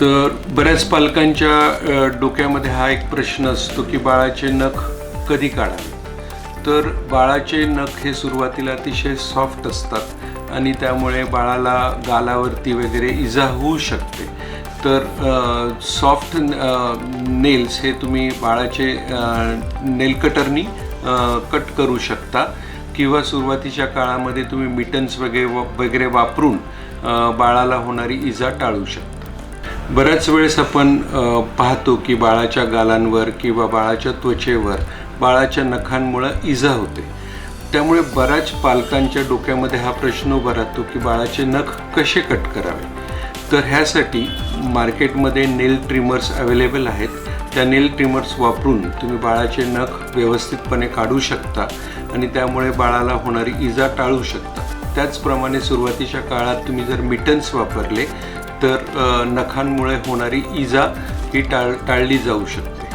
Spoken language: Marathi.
तर बऱ्याच पालकांच्या डोक्यामध्ये हा एक प्रश्न असतो की बाळाचे नख कधी काढावे? तर बाळाचे नख हे सुरुवातीला अतिशय सॉफ्ट असतात आणि त्यामुळे बाळाला गालावरती वगैरे इजा होऊ शकते. तर सॉफ्ट नेल्स हे तुम्ही बाळाचे नेल कटरनी कट करू शकता. किंवा सुरुवातीच्या काळामध्ये तुम्ही मिटन्स वगैरे वगैरे वापरून बाळाला होणारी इजा टाळू शकता. बऱ्याच वेळेस आपण पाहतो की बाळाच्या गालांवर किंवा बाळाच्या त्वचेवर बाळाच्या नखांमुळं इजा होते. त्यामुळे बऱ्याच पालकांच्या डोक्यामध्ये हा प्रश्न उभा राहतो की बाळाचे नख कसे कट करावे? तर ह्यासाठी मार्केटमध्ये नेल ट्रिमर्स अवेलेबल आहेत. त्या नेल ट्रिमर्स वापरून तुम्ही बाळाचे नख व्यवस्थितपणे काढू शकता आणि त्यामुळे बाळाला होणारी इजा टाळू शकता. त्याचप्रमाणे सुरुवातीच्या काळात तुम्ही जर मिटन्स वापरले तर नखांमुळे होणारी इजा ही टाळ टाळली जाऊ शकते.